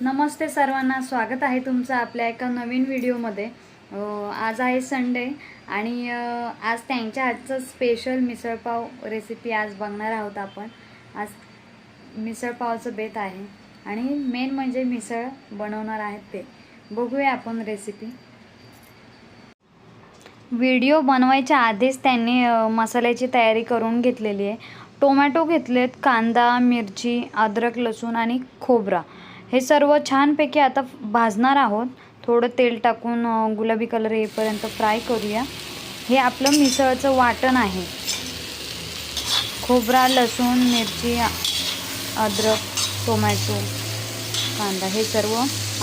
नमस्ते सर्वांना स्वागत आहे तुमचं आपल्या एका नवीन व्हिडिओमध्ये. आज आहे संडे आणि आज त्यांच्या आजचं स्पेशल मिसळपाव रेसिपी आज बघणार आहोत आपण. आज मिसळपावचं बेत आहे आणि मेन म्हणजे मिसळ बनवणार आहेत ते. बघूया आपण रेसिपी व्हिडिओ बनवायच्या आधीच त्यांनी मसाल्याची तयारी करून घेतलेली आहे. टोमॅटो घेतलेत कांदा मिरची अद्रक लसूण आणि खोबरा. हे सर्व छानपैकी आता भाजणार आहोत. थोडं तेल टाकून गुलाबी कलर येईपर्यंत फ्राय करूया. हे आपलं मिसळचं वाटण आहे. खोबरा लसूण मिरची अद्रक टोमॅटो कांदा हे सर्व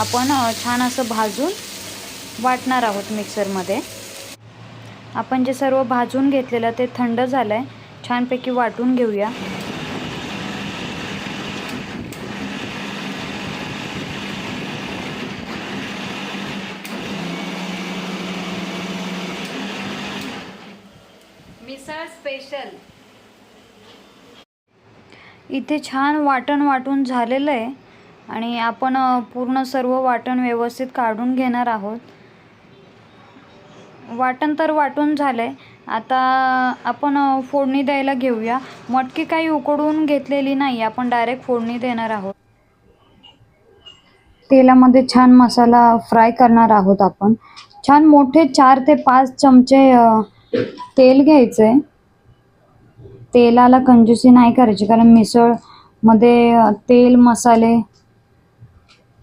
आपण छान असं भाजून वाटणार आहोत मिक्सरमध्ये. आपण जे सर्व भाजून घेतलेलं ते थंड झालं आहे छानपैकी वाटून घेऊया मिसळ स्पेशल इथे छान वाटण वाटून झालेलं आहे आणि आपण पूर्ण सर्व वाटण व्यवस्थित काढून घेणार आहोत. वाटण तर वाटून झालंय. आता आपण फोडणी द्यायला घेऊया. मटकी काही उकडून घेतलेली नाही आपण डायरेक्ट फोडणी देणार आहोत. तेलामध्ये छान मसाला फ्राय करणार आहोत आपण. छान मोठे चार ते पाच चमचे तेल घ्यायचे तेलाला कंजूसी नाही करायची कारण मिसळमध्ये तेल मसाले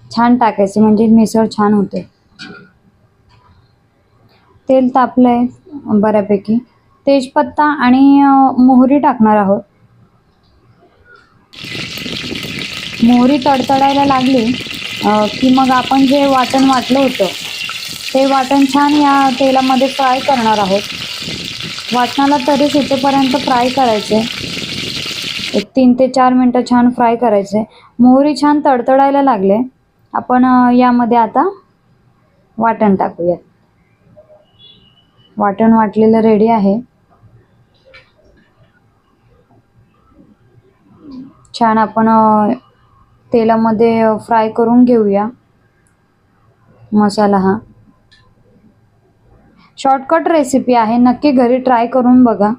छान टाकायचे म्हणजे मिसळ छान होते. तेल तापलंय बऱ्यापैकी. तेजपत्ता आणि मोहरी टाकणार आहोत. मोहरी तडतडायला लागली की मग आपण जे वाटण वाटलं होतं ते वाटण छान या तेलामध्ये फ्राय करणार आहोत. वाटणाला तरी सुटेपर्यंत फ्राय करायचे. एक तीन ते चार मिनटं छान फ्राय करायचे. मोहरी छान तडतडायला लागले. आपण यामध्ये आता वाटण टाकूयात. वाटण वाटलेलं रेडी आहे. छान आपण तेलामध्ये फ्राय करून घेऊया. मसाला हा. शॉर्टकट रेसिपी आहे. नक्की घरी ट्राय करून बघा.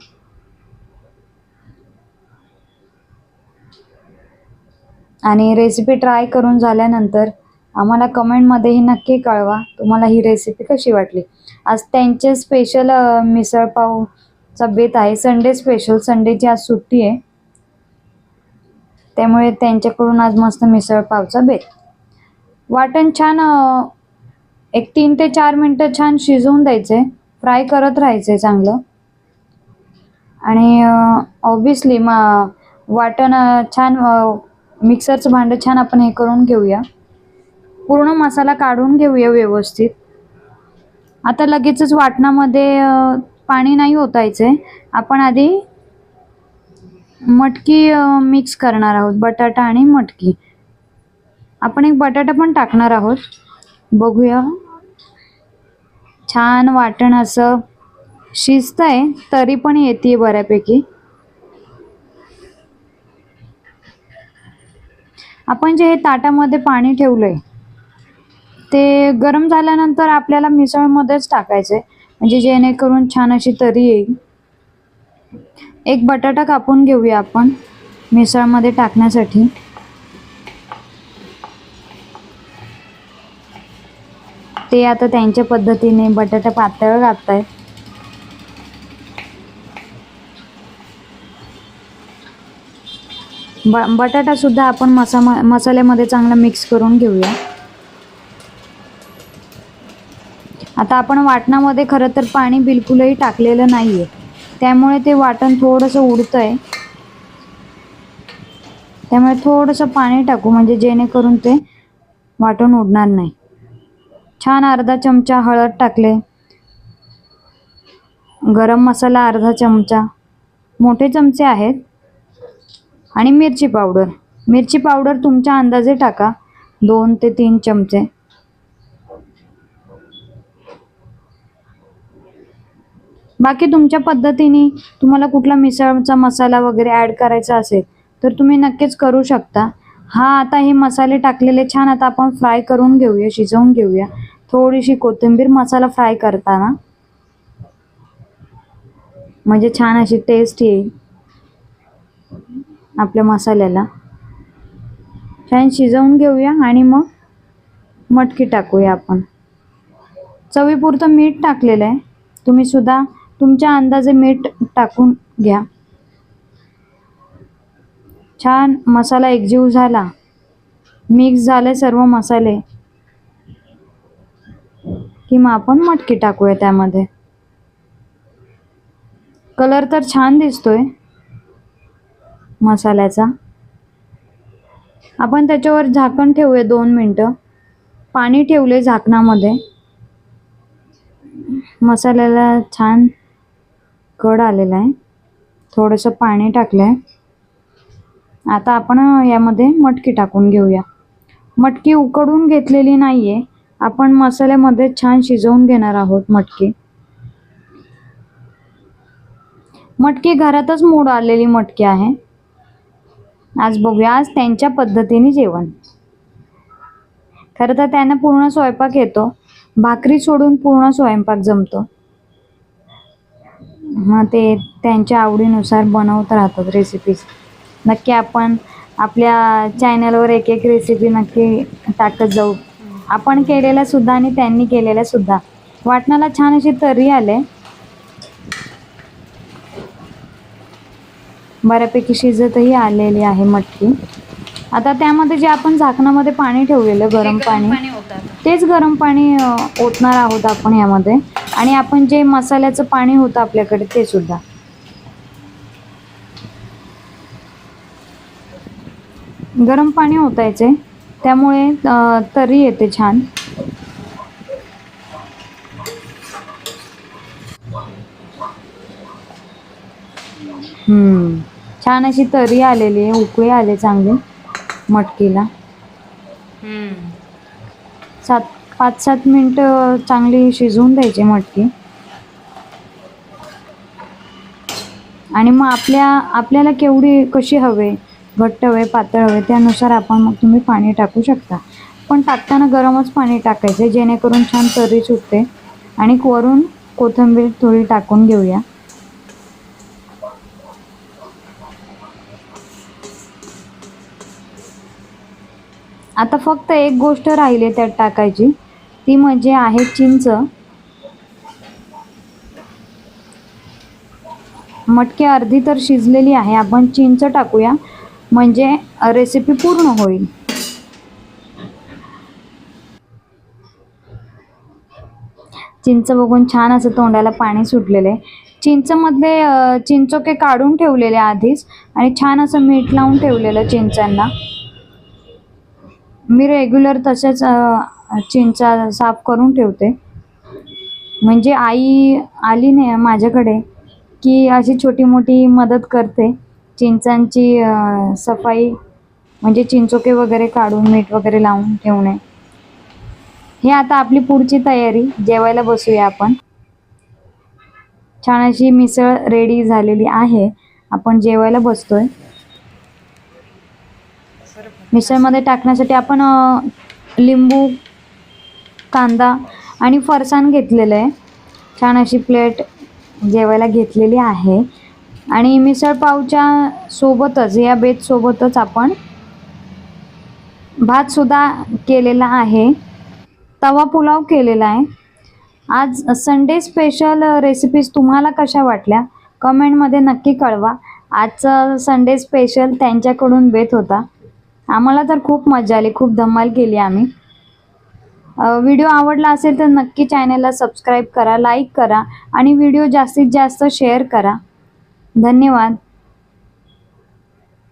आणि रेसिपी ट्राय करून झाल्यानंतर आम्हाला कमेंटमध्येही नक्की कळवा. तुम्हाला ही रेसिपी कशी वाटली? आज त्यांचे स्पेशल मिसळपावचा बेत आहे. संडे स्पेशल संडेची आज सुट्टी आहे. त्यामुळे त्यांच्याकडून आज मस्त मिसळपावचा बेत. वाटण छान एक तीन ते चार मिनटं छान शिजवून द्यायचे. फ्राय करत राहायचं आहे चांगलं. आणि ऑब्विसली मा वाटण छान मिक्सरचं भांडं छान आपण हे करून घेऊया. पूर्ण मसाला काढून घेऊया व्यवस्थित. आता लगेचच वाटणामध्ये पाणी नाही ओतायचं आहे आपण आधी मटकी मिक्स करणार आहोत बटाटा आणि मटकी. आपण एक बटाटा पण टाकणार आहोत. बघूया. छान वाटण असं शिजतंय तरी पण येते बऱ्यापैकी. आपण जे हे ताटामध्ये पाणी ठेवलंय ते गरम झाल्यानंतर आपल्याला मिसळमध्येच टाकायचे म्हणजे जेणेकरून छान अशी तरी येईल. एक बटाटा कापून घेऊया आपण मिसळमध्ये टाकण्यासाठी. ते आता त्यांच्या पद्धतीने बटाटा पातळ कापतायत ब बटाटा सुद्धा आपण मसा मसाल्यामध्ये चांगला मिक्स करून घेऊया. आता आपण वाटणामध्ये खरं तर पाणी बिलकुलही टाकलेलं नाही आहे त्यामुळे ते वाटण थोडंसं उडतंय. त्यामुळे थोडंसं पाणी टाकू म्हणजे जेणेकरून ते वाटण उडणार नाही. छान अर्धा चमचा हळद टाकले. गरम मसाला अर्धा चमचा. मोठे चमचे आहेत. आणि मिरची पावडर. मिरची पावडर तुमच्या अंदाजे टाका. दोन ते तीन चमचे. बाकी तुमच्या पद्धतीने तुम्हाला कुठला मिसळचा मसाला वगैरे ॲड करायचा असेल तर तुम्ही नक्कीच करू शकता. हा आता हे मसाले टाकलेले छान आता आपण फ्राय करून घेऊया शिजवून घेऊया. थोडीशी कोथिंबीर मसाला फ्राय करताना. म्हणजे छान अशी टेस्ट येईल. आपल्या मसाल्याला. छान शिजवून घेऊया आणि मग मटकी टाकूया आपण. चवीपुरतं मीठ टाकलेलं आहे. तुम्ही सुद्धा तुमच्या अंदाजे मीठ टाकून घ्या. छान मसाला एकजीव झाला. मिक्स झाले सर्व मसाले. की मग आपण मटकी टाकूया त्यामध्ये. कलर तर छान दिसतोय. मसाल्याचा. आपण त्याच्यावर झाकण ठेवूया दोन मिनटं. पाणी ठेवले झाकणामध्ये. मसाल्याला छान कड आलेला आहे. थोडंसं पाणी टाकलं आहे आता आपण यामध्ये मटकी टाकून घेऊया. मटकी उकडून घेतलेली नाही आहे आपण मसाल्यामध्ये छान शिजवून घेणार आहोत मटकी. मटकी घरातच मोड आलेली मटकी आहे. आज बघूया आज त्यांच्या पद्धतीने जेवण. खरं तर त्यांना पूर्ण स्वयंपाक येतो. भाकरी सोडून पूर्ण स्वयंपाक जमतो. मग ते त्यांच्या आवडीनुसार बनवत राहतात रेसिपीज नक्की आपण आपल्या चॅनलवर एक एक रेसिपी नक्की टाकत जाऊ. आपण केलेल्या सुद्धा आणि त्यांनी केलेल्या सुद्धा. वाटणाला छान अशी तरी आले. बऱ्यापैकी शिजतही आलेली आहे मटकी. आता त्यामध्ये जे आपण झाकणामध्ये पाणी ठेवलेलं गरम पाणी तेच गरम पाणी ओतणार आहोत आपण यामध्ये. आणि आपण जे मसाल्याचं पाणी होतं आपल्याकडे ते सुद्धा. गरम पाणी ओतायचे. त्यामुळे तरी येते छान. हम्म. छान अशी तरी आलेली आहे. उकळी आले चांगली. मटकीला. सात पाच सात मिनटं चांगली शिजवून द्यायची मटकी. आणि मग आपल्या आपल्याला केवढी कशी हवे? घट्ट हवे पातळ हवे त्यानुसार आपण मग तुम्ही पाणी टाकू शकता. पण टाकताना गरमच पाणी टाकायचं जेणेकरून छान तरी सुटते. आणि वरून कोथिंबीर थोडी टाकून घेऊया. आता फक्त एक गोष्ट राहिली त्यात टाकायची. ती म्हणजे आहे चिंच. मटके अर्धी तर शिजलेली आहे. आपण चिंच टाकूया. म्हणजे रेसिपी पूर्ण होईल. चिंच बघून छान असं तोंडाला पाणी सुटलेलं आहे. चिंचमधले चिंचोके काढून ठेवलेले आधीच आणि छान असं मीठ लावून ठेवलेलं चिंचांना. मी रेग्युलर तसेच चिंचा साफ करून ठेवते. म्हणजे आई आली नाही माझ्याकडे की अशी छोटी मोठी मदत करते. चिंचांची सफाई म्हणजे चिंचोके वगैरे काढून मीठ वगैरे लावून ठेवणे. हे आता आपली पुढची तयारी जेवायला बसूया आपण. छान अशी मिसळ रेडी झालेली आहे. आपण जेवायला बसतोय. मिसळमध्ये टाकण्यासाठी आपण लिंबू कांदा आणि फरसाण घेतलेलं आहे. छान अशी प्लेट जेवायला घेतलेली आहे. आणि मिसळपावच्या सोबतच या बेतसोबतच आपण भातसुद्धा केलेला आहे. तवा पुलाव केलेला आहे. आज संडे स्पेशल रेसिपीज तुम्हाला कशा वाटल्या? कमेंटमध्ये नक्की कळवा. आजचं संडे स्पेशल त्यांच्याकडून बेत होता. आम्हाला तर खूप मजा आली खूप धमाल केली आम्ही. व्हिडिओ आवडला असेल तर नक्की चॅनलला सबस्क्राईब करा लाईक करा आणि व्हिडिओ जास्तीत जास्त शेअर करा. धन्यवाद.